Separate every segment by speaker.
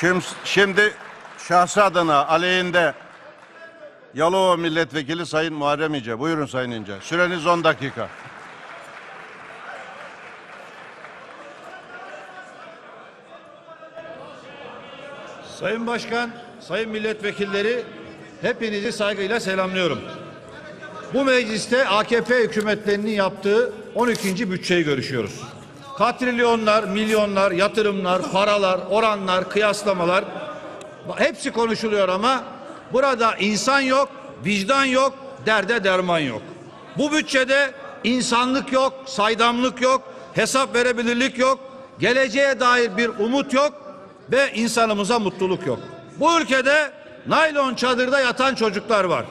Speaker 1: Şimdi, şimdi şahsı adına aleyhinde Yalova Milletvekili Sayın Muharrem İnce. Buyurun Sayın İnce. Süreniz 10 dakika.
Speaker 2: Sayın Başkan, Sayın Milletvekilleri hepinizi saygıyla selamlıyorum. Bu mecliste AKP hükümetlerinin yaptığı 12. bütçeyi görüşüyoruz. Katrilyonlar, milyonlar, yatırımlar, paralar, oranlar, kıyaslamalar hepsi konuşuluyor ama burada insan yok, vicdan yok, derde derman yok. Bu bütçede insanlık yok, saydamlık yok, hesap verebilirlik yok, geleceğe dair bir umut yok ve insanımıza mutluluk yok. Bu ülkede naylon çadırda yatan çocuklar var.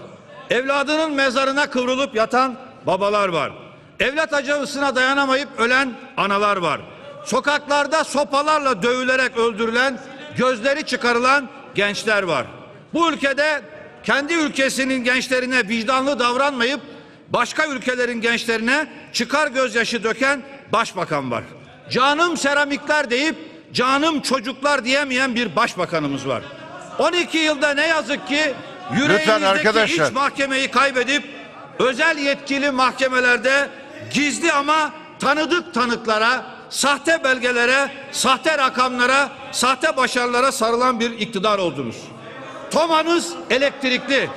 Speaker 2: Evladının mezarına kıvrılıp yatan babalar var. Evlat acısına dayanamayıp ölen analar var. Sokaklarda sopalarla dövülerek öldürülen, gözleri çıkarılan gençler var. Bu ülkede kendi ülkesinin gençlerine vicdanlı davranmayıp başka ülkelerin gençlerine çıkar gözyaşı döken başbakan var. Canım seramikler deyip canım çocuklar diyemeyen bir başbakanımız var. 12 yılda ne yazık ki yüreğimizdeki
Speaker 1: arkadaşlar.
Speaker 2: iç mahkemeyi kaybedip özel yetkili mahkemelerde gizli ama tanıdık tanıklara, sahte belgelere, sahte rakamlara, sahte başarılara sarılan bir iktidar oldunuz. Tomanız elektrikli,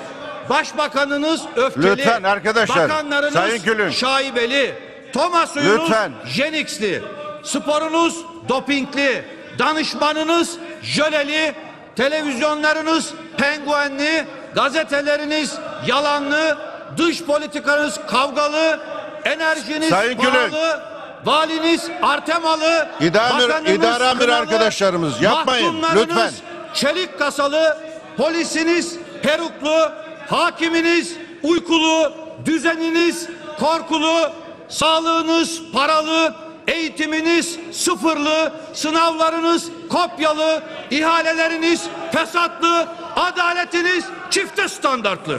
Speaker 2: başbakanınız öfkeli,
Speaker 1: Lütfen arkadaşlar,
Speaker 2: bakanlarınız
Speaker 1: Sayın Gülün.
Speaker 2: şaibeli, Toma suyunuz
Speaker 1: Lütfen.
Speaker 2: Jenix'li, sporunuz dopingli, danışmanınız jöleli, televizyonlarınız penguenli, gazeteleriniz yalanlı, dış politikanız kavgalı, enerjiniz
Speaker 1: Sayın Gülün.
Speaker 2: pahalı, valiniz Artemalı,
Speaker 1: İdare idare amir
Speaker 2: kınalı,
Speaker 1: arkadaşlarımız, yapmayın, lütfen.
Speaker 2: Çelik kasalı, polisiniz peruklu, hakiminiz uykulu, düzeniniz korkulu, sağlığınız paralı, eğitiminiz sıfırlı, sınavlarınız kopyalı, ihaleleriniz fesatlı, adaletiniz çifte standartlı.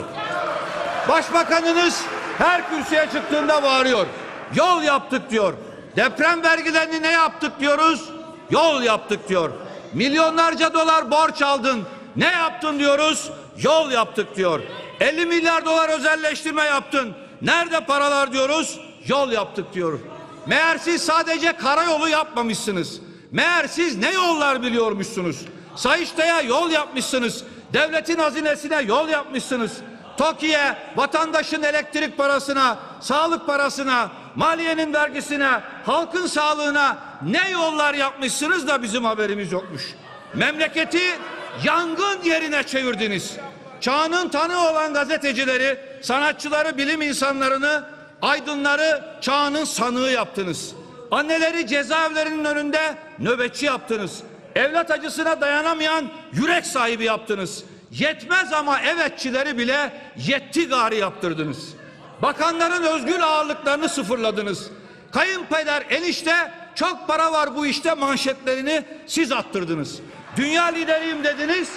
Speaker 2: Başbakanınız her kürsüye çıktığında bağırıyor. Yol yaptık diyor. Deprem vergilerini ne yaptık diyoruz? Yol yaptık diyor. Milyonlarca dolar borç aldın. Ne yaptın diyoruz? Yol yaptık diyor. 50 milyar dolar özelleştirme yaptın. Nerede paralar diyoruz? Yol yaptık diyor. Meğer siz sadece karayolu yapmamışsınız. Meğer siz ne yollar biliyormuşsunuz. Sayıştay'a yol yapmışsınız. Devletin hazinesine yol yapmışsınız. TOKİ'ye, vatandaşın elektrik parasına, sağlık parasına, maliyenin vergisine, halkın sağlığına ne yollar yapmışsınız da bizim haberimiz yokmuş. Memleketi yangın yerine çevirdiniz. Çağının tanığı olan gazetecileri, sanatçıları, bilim insanlarını, aydınları çağının sanığı yaptınız. Anneleri cezaevlerinin önünde nöbetçi yaptınız. Evlat acısına dayanamayan yürek sahibi yaptınız. Yetmez ama evetçileri bile yetti gari yaptırdınız. Bakanların özgür ağırlıklarını sıfırladınız. Kayınpeder enişte çok para var bu işte manşetlerini siz attırdınız. Dünya lideriyim dediniz.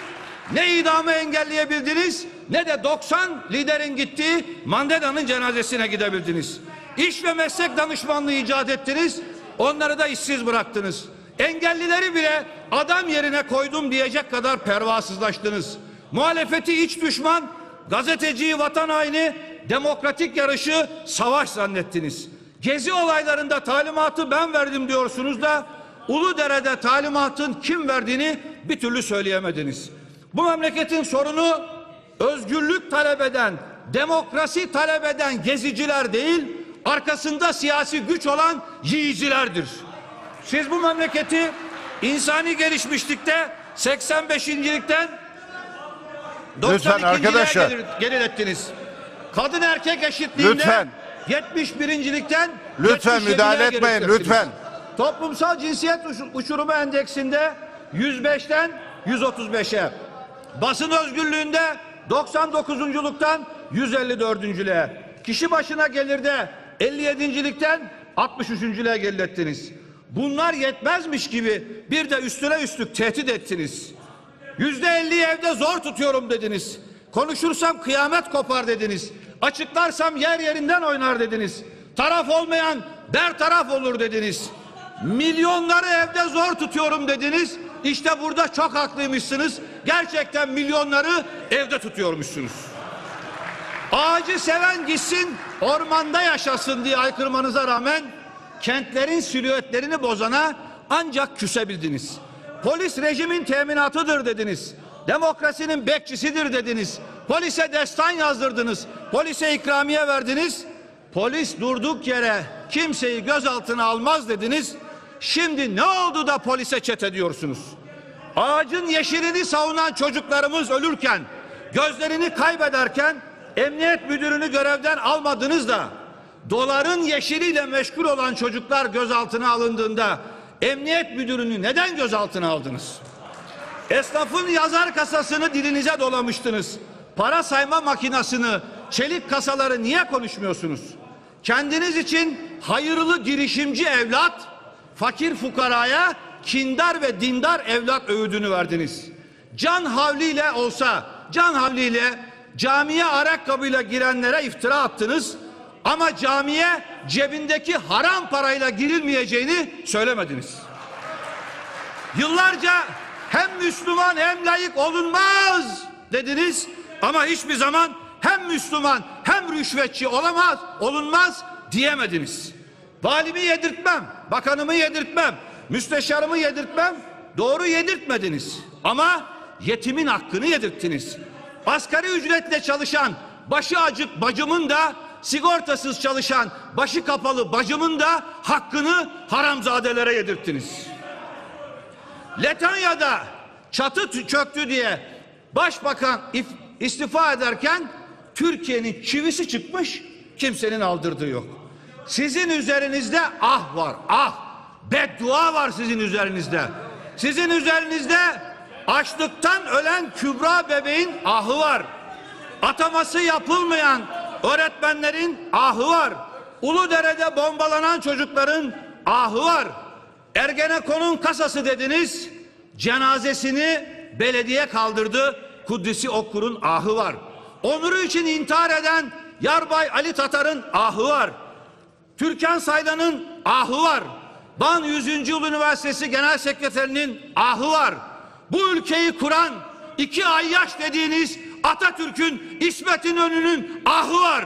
Speaker 2: Ne idamı engelleyebildiniz ne de 90 liderin gittiği Mandela'nın cenazesine gidebildiniz. İş ve meslek danışmanlığı icat ettiniz. Onları da işsiz bıraktınız. Engellileri bile adam yerine koydum diyecek kadar pervasızlaştınız. Muhalefeti iç düşman, gazeteciyi vatan haini, demokratik yarışı savaş zannettiniz. Gezi olaylarında talimatı ben verdim diyorsunuz da Uludere'de talimatın kim verdiğini bir türlü söyleyemediniz. Bu memleketin sorunu özgürlük talep eden, demokrasi talep eden geziciler değil, arkasında siyasi güç olan yiyicilerdir. Siz bu memleketi insani gelişmişlikte 85.likten 92.
Speaker 1: arkadaşlar.
Speaker 2: Gelir, gerilettiniz. Kadın erkek eşitliğinde
Speaker 1: Lütfen.
Speaker 2: 71.likten
Speaker 1: Lütfen
Speaker 2: 77'ye
Speaker 1: müdahale etmeyin, lütfen.
Speaker 2: Toplumsal cinsiyet uç- uçurumu endeksinde 105'ten 135'e. Basın özgürlüğünde 99'unculuktan 154.lüğe. Kişi başına gelirde 57.likten 63.lüğe gerilettiniz. Bunlar yetmezmiş gibi bir de üstüne üstlük tehdit ettiniz. Yüzde elli evde zor tutuyorum dediniz. Konuşursam kıyamet kopar dediniz. Açıklarsam yer yerinden oynar dediniz. Taraf olmayan bertaraf olur dediniz. Milyonları evde zor tutuyorum dediniz. İşte burada çok haklıymışsınız. Gerçekten milyonları evde tutuyormuşsunuz. Ağacı seven gitsin, ormanda yaşasın diye aykırmanıza rağmen kentlerin silüetlerini bozana ancak küsebildiniz. Polis rejimin teminatıdır dediniz. Demokrasinin bekçisidir dediniz. Polise destan yazdırdınız. Polise ikramiye verdiniz. Polis durduk yere kimseyi gözaltına almaz dediniz. Şimdi ne oldu da polise çet ediyorsunuz? Ağacın yeşilini savunan çocuklarımız ölürken, gözlerini kaybederken emniyet müdürünü görevden almadınız da doların yeşiliyle meşgul olan çocuklar gözaltına alındığında emniyet müdürünü neden gözaltına aldınız? Esnafın yazar kasasını dilinize dolamıştınız. Para sayma makinasını, çelik kasaları niye konuşmuyorsunuz? Kendiniz için hayırlı girişimci evlat, fakir fukaraya kindar ve dindar evlat öğüdünü verdiniz. Can havliyle olsa, can havliyle camiye ayakkabıyla girenlere iftira attınız. Ama camiye cebindeki haram parayla girilmeyeceğini söylemediniz. Yıllarca hem Müslüman hem layık olunmaz dediniz ama hiçbir zaman hem Müslüman hem rüşvetçi olamaz, olunmaz diyemediniz. Valimi yedirtmem, bakanımı yedirtmem, müsteşarımı yedirtmem, doğru yedirtmediniz. Ama yetimin hakkını yedirttiniz. Asgari ücretle çalışan başı acık bacımın da sigortasız çalışan başı kapalı bacımın da hakkını haramzadelere yedirttiniz. Letonya'da çatı tü- çöktü diye başbakan if- istifa ederken Türkiye'nin çivisi çıkmış kimsenin aldırdığı yok. Sizin üzerinizde ah var ah beddua var sizin üzerinizde. Sizin üzerinizde açlıktan ölen Kübra bebeğin ahı var. Ataması yapılmayan öğretmenlerin ahı var. Uludere'de bombalanan çocukların ahı var. Ergenekon'un kasası dediniz. Cenazesini belediye kaldırdı. Kudüs'ü Okkur'un ahı var. Onuru için intihar eden Yarbay Ali Tatar'ın ahı var. Türkan Saylan'ın ahı var. Van 100. Yıl Üniversitesi Genel Sekreterinin ahı var. Bu ülkeyi kuran iki ayyaş dediğiniz Atatürk'ün İsmet İnönü'nün ahı var.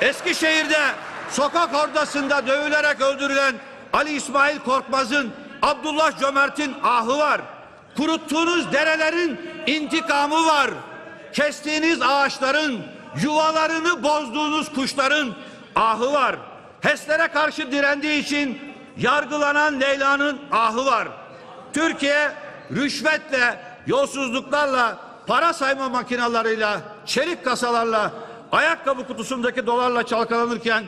Speaker 2: Eskişehir'de sokak ordasında dövülerek öldürülen Ali İsmail Korkmaz'ın Abdullah Cömert'in ahı var. Kuruttuğunuz derelerin intikamı var. Kestiğiniz ağaçların, yuvalarını bozduğunuz kuşların ahı var. HES'lere karşı direndiği için yargılanan Leyla'nın ahı var. Türkiye rüşvetle, yolsuzluklarla, para sayma makinalarıyla, çelik kasalarla, ayakkabı kutusundaki dolarla çalkalanırken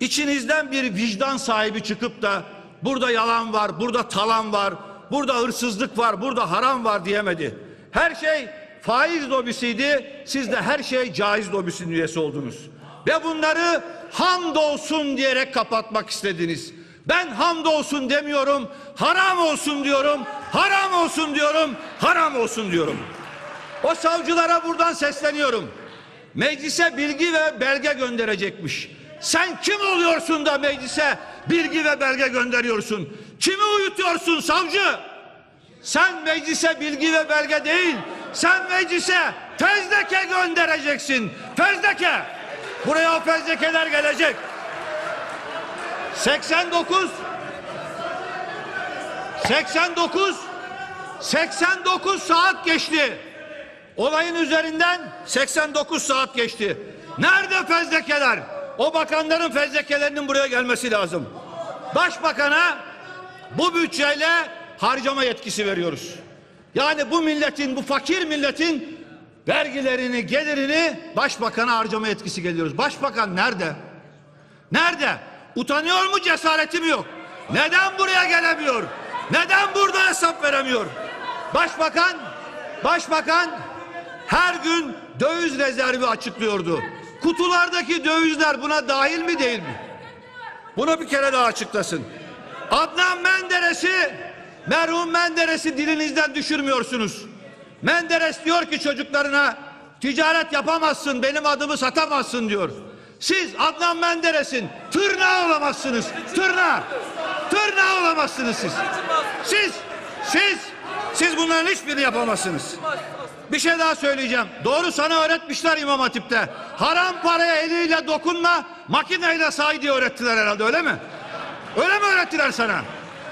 Speaker 2: içinizden bir vicdan sahibi çıkıp da burada yalan var, burada talan var, burada hırsızlık var, burada haram var diyemedi. Her şey faiz lobisiydi, siz de her şey caiz lobisinin üyesi oldunuz. Ve bunları hamdolsun diyerek kapatmak istediniz. Ben hamdolsun demiyorum, haram olsun diyorum, haram olsun diyorum, haram olsun diyorum. O savcılara buradan sesleniyorum. Meclise bilgi ve belge gönderecekmiş. Sen kim oluyorsun da meclise bilgi ve belge gönderiyorsun? Kimi uyutuyorsun savcı? Sen meclise bilgi ve belge değil, sen meclise fezleke göndereceksin. Fezleke. Buraya o fezlekeler gelecek. 89 89 89 saat geçti. Olayın üzerinden 89 saat geçti. Nerede fezlekeler? O bakanların fezlekelerinin buraya gelmesi lazım. Başbakana bu bütçeyle harcama yetkisi veriyoruz. Yani bu milletin, bu fakir milletin vergilerini, gelirini başbakana harcama yetkisi geliyoruz. Başbakan nerede? Nerede? Utanıyor mu cesareti mi yok? Neden buraya gelemiyor? Neden burada hesap veremiyor? Başbakan, başbakan her gün döviz rezervi açıklıyordu. Kutulardaki dövizler buna dahil mi değil mi? Bunu bir kere daha açıklasın. Adnan Menderes'i, merhum Menderes'i dilinizden düşürmüyorsunuz. Menderes diyor ki çocuklarına ticaret yapamazsın, benim adımı satamazsın diyor. Siz Adnan Menderes'in tırnağı olamazsınız. Tırnağı. Tırnağı olamazsınız siz. Siz, siz, siz bunların hiçbirini yapamazsınız. Bir şey daha söyleyeceğim. Doğru sana öğretmişler İmam Hatip'te. Haram paraya eliyle dokunma, makineyle say diye öğrettiler herhalde öyle mi? Öyle mi öğrettiler sana?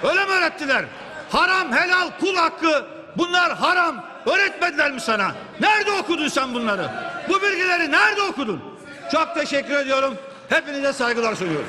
Speaker 2: Öyle mi öğrettiler? Haram, helal, kul hakkı bunlar haram. Öğretmediler mi sana? Nerede okudun sen bunları? Bu bilgileri nerede okudun? Çok teşekkür ediyorum. Hepinize saygılar sunuyorum.